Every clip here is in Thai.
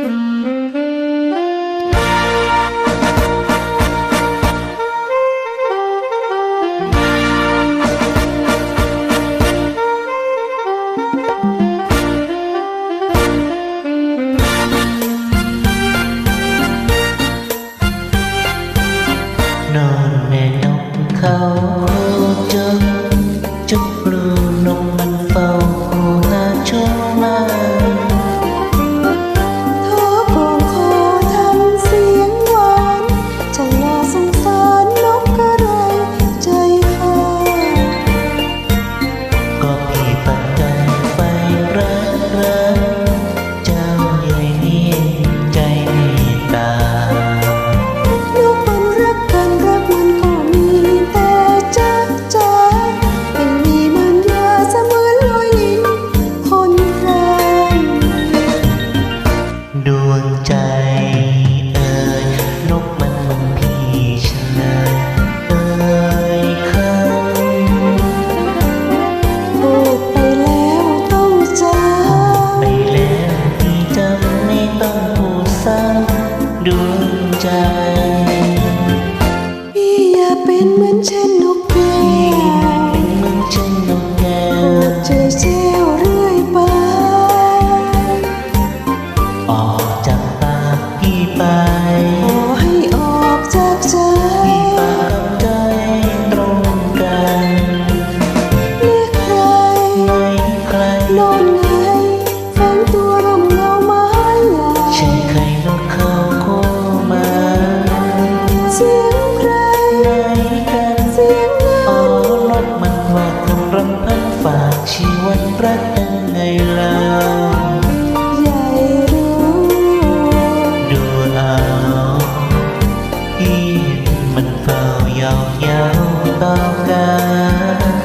Mm-hmm. ใจ พี่อย่าเป็นเหมือนฉัน ไงล่ะดูเอาที่มันเฝ้ายาวยาวต่อกัน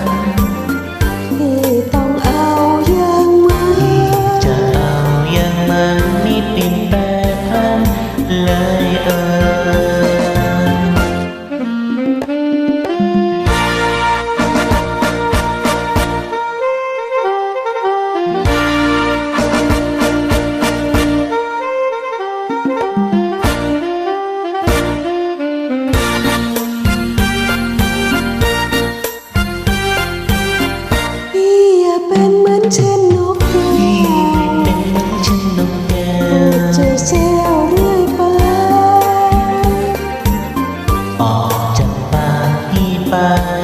bye.